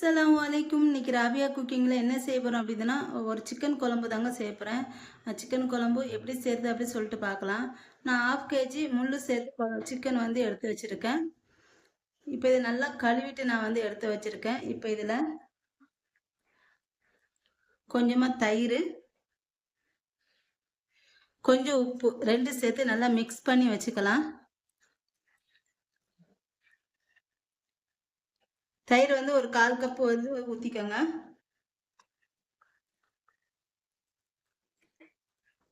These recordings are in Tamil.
சலாம் வலைக்கும் இன்றைக்கி ராபியா குக்கிங்கில் என்ன செய்ய போகிறோம் அப்படின்னா ஒரு சிக்கன் குழம்பு தாங்க செய்ய போகிறேன் சிக்கன் குழம்பு எப்படி சேர்த்து அப்படி சொல்லிட்டு பார்க்கலாம். நான் ஆஃப் கேஜி முள்ளு சேர்த்து சிக்கன் வந்து எடுத்து வச்சுருக்கேன். இப்போ இதை நல்லா கழுவிட்டு நான் வந்து எடுத்து வச்சுருக்கேன். இப்போ இதில் கொஞ்சமாக தயிர் கொஞ்சம் உப்பு ரெண்டு சேர்த்து நல்லா மிக்ஸ் பண்ணி வச்சுக்கலாம். தயிர் வந்து ஒரு கால் கப்பு வந்து ஊற்றிக்கோங்க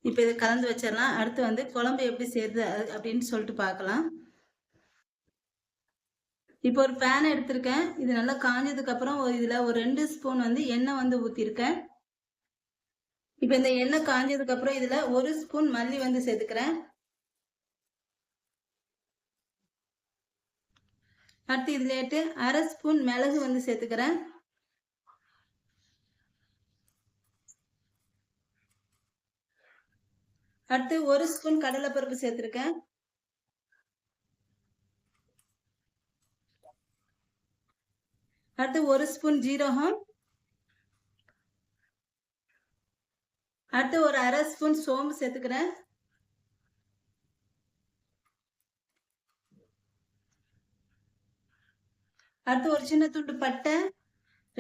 இப்போ இதை கலந்து வச்சிடலாம். அடுத்து வந்து குழம்பு எப்படி செய்யுது அப்படின்னு சொல்லிட்டு பார்க்கலாம். இப்போ ஒரு பேன் எடுத்திருக்கேன். இது நல்லா காஞ்சதுக்கு அப்புறம் இதில் ஒரு ரெண்டு ஸ்பூன் வந்து எண்ணெய் வந்து ஊற்றிருக்கேன் இப்போ இந்த எண்ணெய் காஞ்சதுக்கு அப்புறம் இதில் ஒரு ஸ்பூன் மல்லி வந்து சேர்த்துக்கிறேன். அடுத்து இதுலேட்டு அரை ஸ்பூன் மிளகு வந்து சேர்த்துக்கிறேன். அடுத்து ஒரு ஸ்பூன் கடலைப்பருப்பு சேர்த்துருக்கேன். அடுத்து ஒரு ஸ்பூன் ஜீரகம். அடுத்து ஒரு அரை ஸ்பூன் சோம்பு சேர்த்துக்கிறேன். அடுத்து ஒரு சின்ன துண்டு பட்டை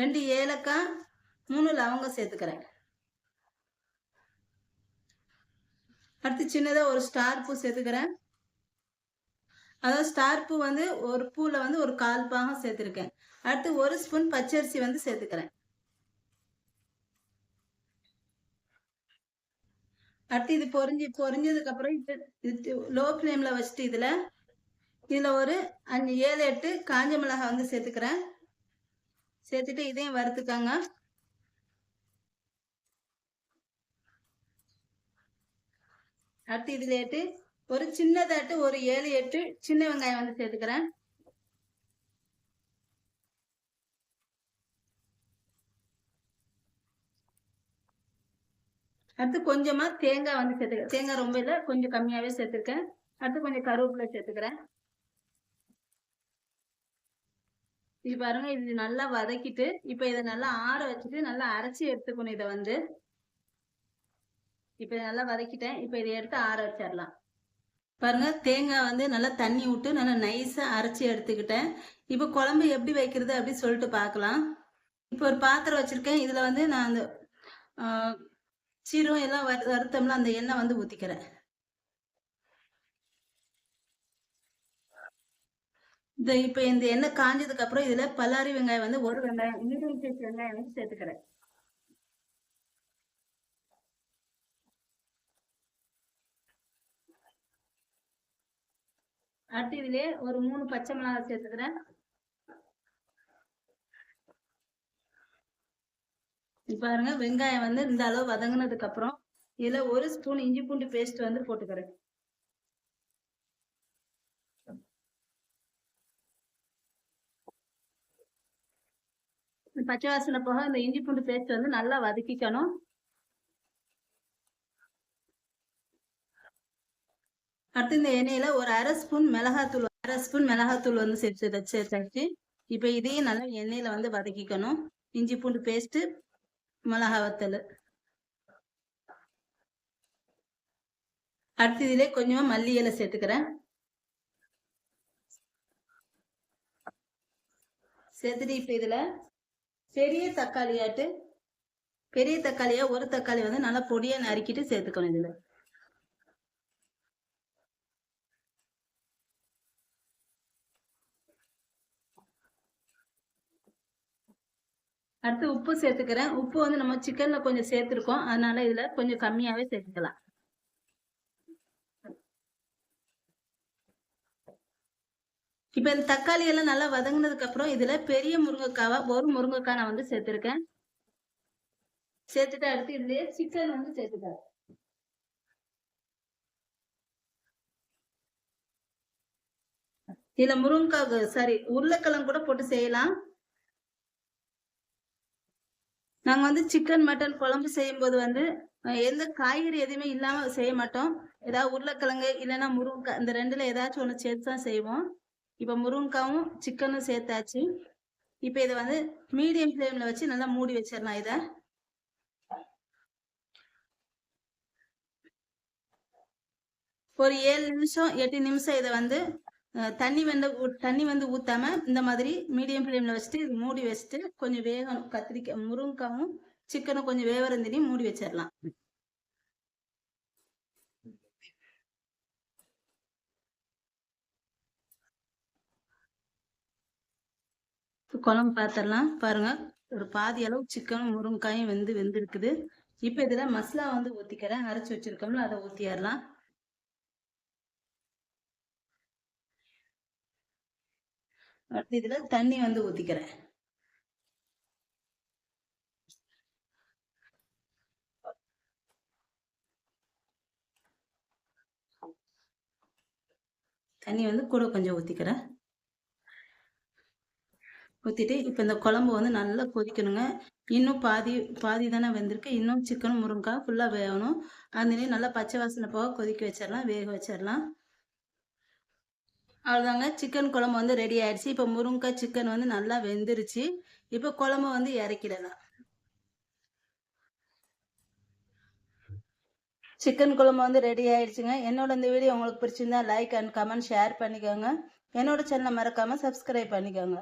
ரெண்டு ஏலக்காய் மூணு லவங்கம் சேர்த்துக்கிறேன். அடுத்து சின்னதாக ஒரு ஸ்டார் பூ சேர்த்துக்கிறேன். அதாவது ஸ்டார் பூ வந்து ஒரு பூவில் வந்து ஒரு கால் பாகம் சேர்த்துருக்கேன். அடுத்து ஒரு ஸ்பூன் பச்சரிசி வந்து சேர்த்துக்கிறேன். அடுத்து இது பொறிஞ்சி பொறிஞ்சதுக்கப்புறம் இது லோ ஃப்ளேமில் வச்சுட்டு இதில் இதில் ஒரு அஞ்சு ஏழு எட்டு காஞ்ச மிளகாய் வந்து சேர்த்துக்கிறேன். சேர்த்துட்டு இதையும் வறுத்துக்காங்க. அடுத்து இதில் எட்டு ஒரு சின்னதாட்டு ஒரு ஏழு எட்டு சின்ன வெங்காயம் வந்து சேர்த்துக்கிறேன். அடுத்து கொஞ்சமாக தேங்காய் வந்து சேர்த்துக்கிறேன் தேங்காய் ரொம்ப இல்லை கொஞ்சம் கம்மியாகவே சேர்த்துருக்கேன். அடுத்து கொஞ்சம் கருவேப்பிலை சேர்த்துக்கிறேன். இது பாருங்க இது நல்லா வதக்கிட்டு இப்போ இதை நல்லா ஆற வச்சுட்டு நல்லா அரைச்சி எடுத்துக்கணும் இதை வந்து. இப்போ நல்லா வதக்கிட்டேன். இப்போ இதை எடுத்து ஆற வச்சிடலாம். பாருங்க தேங்காய் வந்து நல்லா தண்ணி விட்டு நல்லா நைஸாக அரைச்சி எடுத்துக்கிட்டேன். இப்போ குழம்பு எப்படி வைக்கிறது அப்படின்னு சொல்லிட்டு பார்க்கலாம். இப்போ ஒரு பாத்திரம் வச்சுருக்கேன். இதில் வந்து நான் அந்த சீரம் எல்லாம் வறுத்தோம்ல அந்த எண்ணெய் வந்து ஊற்றிக்கிறேன் இந்த இப்போ இந்த எண்ணெய் காஞ்சதுக்கு அப்புறம் இதுல பல்லாரி வெங்காயம் வந்து ஒரு வெங்காயம் மீடியம் சைஸ் வெங்காயம் வந்து சேர்த்துக்கிறேன். அடுத்து இதுல ஒரு மூணு பச்சை மிளகாய் சேர்த்துக்கிறேன். பாருங்க வெங்காயம் வந்து இந்த அளவு வதங்கினதுக்கு அப்புறம் இதுல ஒரு ஸ்பூன் இஞ்சி பூண்டு பேஸ்ட் வந்து போட்டுக்கிறேன். பச்சை வாசனை போக இந்த இஞ்சி பூண்டு பேஸ்ட் வந்து நல்லா வதக்கிக்கணும். அடுத்து இந்த எண்ணெயில ஒரு அரை ஸ்பூன் மிளகாத்தூள் அரை ஸ்பூன் மிளகாத்தூள் வந்து சேர்த்து வச்சு இப்போ இதையும் நல்லா எண்ணெயில வந்து வதக்கிக்கணும். இஞ்சி பூண்டு பேஸ்ட்டு மிளகா வத்தல். அடுத்து இதிலே கொஞ்சமா மல்லி இலை சேர்த்துக்கிறேன். சேர்த்துட்டு இப்போ இதில் பெரிய தக்காளியாட்டு பெரிய தக்காளியா ஒரு தக்காளி வந்து நல்லா பொடியா நறுக்கிட்டு சேர்த்துக்கணும் இதுல. அடுத்து உப்பு சேர்த்துக்கிறேன். உப்பு வந்து நம்ம சிக்கன்ல கொஞ்சம் சேர்த்துருக்கோம். அதனால இதுல கொஞ்சம் கம்மியாவே சேர்த்துக்கலாம். இப்போ இந்த தக்காளி எல்லாம் நல்லா வதங்கினதுக்கு அப்புறம் இதுல பெரிய முருங்கைக்காவை ஒரு முருங்கைக்காய் நான் வந்து சேர்த்திருக்கேன். சேர்த்துட்டு அடுத்து இதுலயே சிக்கன் வந்து சேர்த்துட்டேன். இதுல முருங்கைக்காய் சாரி உருளைக்கிழங்கு கூட போட்டு செய்யலாம். நாங்க வந்து சிக்கன் மட்டன் குழம்பு செய்யும் போது வந்து எந்த காய்கறி எதுவுமே இல்லாம செய்ய மாட்டோம். ஏதாவது உருளைக்கிழங்கு இல்லைன்னா முருங்கைக்காய் இந்த ரெண்டுல ஏதாச்சும் ஒண்ணு சேர்த்து தான் செய்வோம். இப்போ முருங்காவும் சிக்கனும் சேர்த்தாச்சு. இப்போ இதை வந்து மீடியம் ஃப்ளேமில் வச்சு நல்லா மூடி வச்சிடலாம் இதை. ஒரு ஏழு நிமிஷம் எட்டு நிமிஷம் இதை வந்து அஹ், தண்ணி வந்து தண்ணி வந்து ஊத்தாம இந்த மாதிரி மீடியம் ஃப்ளேம்ல வச்சுட்டு இது மூடி வச்சுட்டு கொஞ்சம் வேகணும் கத்திரிக்காய் முருங்காவும் சிக்கனும் கொஞ்சம் வேவரந்தினி மூடி வச்சிடலாம். குழம்பு பார்த்துடலாம் பாருங்க ஒரு பாதி அளவு சிக்கனும் முருங்கக்காயும் வெந்து வெந்திருக்குது. இப்போ இதுல மசாலா வந்து ஊத்திக்கிறேன். அரைச்சு வச்சிருக்கோம்ல அதை ஊத்திடலாம் அடுத்து இதுல தண்ணி வந்து ஊத்திக்கிறேன். தண்ணி வந்து கூட கொஞ்சம் ஊத்திக்கிறேன். ஊற்றிட்டு இப்போ இந்த குழம்பு வந்து நல்லா கொதிக்கணுங்க. இன்னும் பாதி பாதி தானே வெந்திருக்கு. இன்னும் சிக்கனும் முருங்கைக்காய் ஃபுல்லாக வேகணும். அதுலேயும் நல்லா பச்சை வாசனை போக கொதிக்க வச்சிடலாம் வேக வச்சிடலாம். அவ்வளோதாங்க சிக்கன் குழம்பு வந்து ரெடி ஆயிடுச்சு. இப்போ முருங்கைக்காய் சிக்கன் வந்து நல்லா வெந்துருச்சு. இப்போ குழம்பு வந்து இறக்கிடலாம். சிக்கன் குழம்பு வந்து ரெடி ஆயிடுச்சுங்க. என்னோட இந்த வீடியோ உங்களுக்கு பிடிச்சிருந்தா லைக் அண்ட் கமெண்ட் ஷேர் பண்ணிக்கோங்க. என்னோட சேனலை மறக்காமல் சப்ஸ்கிரைப் பண்ணிக்கோங்க.